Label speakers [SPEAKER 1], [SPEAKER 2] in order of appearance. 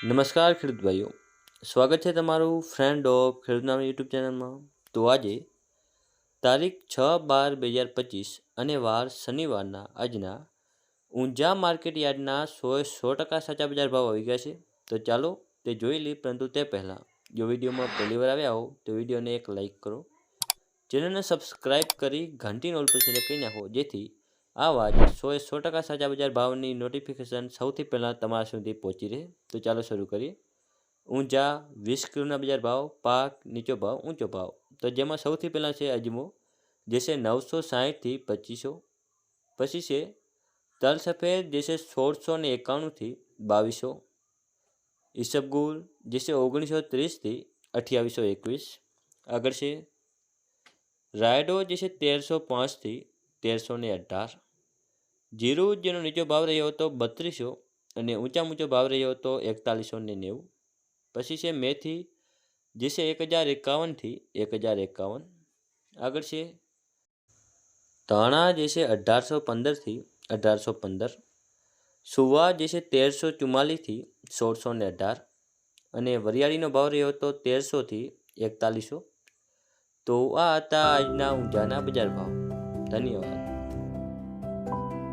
[SPEAKER 1] નમસ્કાર ખેડૂત ભાઈઓ. સ્વાગત છે તમારું ફ્રેન્ડ ઓફ ખેડૂત નામ યુટ્યુબ ચેનલમાં. તો આજે તારીખ છ બાર બે હજાર પચીસ અને વાર શનિવારના આજના ઊંઝા માર્કેટ યાર્ડના સો સો ટકા સાચા બજાર ભાવ આવી ગયા છે. તો ચાલો તે જોઈ લઈએ, પરંતુ તે પહેલાં જો વિડીયોમાં પહેલી વાર આવ્યા હો, તો વિડીયોને એક લાઈક કરો. ચેનલને સબસ્ક્રાઈબ કરી ઘંટી નોલ પર સિલેક્ટ કરી નાખો, જેથી આવા વાત સો એ સો ટકા સાચા બજાર ભાવની નોટિફિકેશન સૌથી પહેલાં તમારા સુધી પહોંચી રહે. તો ચાલો શરૂ કરીએ. ઊંઝા, વીસ કિલોના બજાર ભાવ, પાક, નીચો ભાવ, ઊંચો ભાવ. તો જેમાં સૌથી પહેલાં છે અજમો, જે છે નવસો સાહીઠથી પચીસો. પછી છે તલ સફેદ, જે છે સોળસો ને એકાણુંથી બાવીસો. ઈસબગુલ જે છે ઓગણીસો ત્રીસથી અઠ્યાવીસો એકવીસ. આગળ છે રાયડો, જે છે તેરસો પાંચથી તેરસો ને અઢાર. જીરું જેનો નીચો ભાવ રહ્યો હતો બત્રીસો અને ઊંચામાં ઊંચો ભાવ રહ્યો હતો એકતાલીસો ને નેવું. પછી છે મેથી, જે છે એક હજાર એકાવનથી એક હજાર એકાવન. આગળ છે ધાણા, જે છે અઢારસો પંદરથી અઢારસો પંદર. સુવા, જે છે તેરસો ચુમ્માલીસથી સોળસો ને અઢાર. અને વરિયાળીનો ભાવ રહ્યો હતો તેરસોથી એકતાલીસો. તો આ હતા આજના ઊંઝાના બજાર ભાવ. ધન્યવાદ.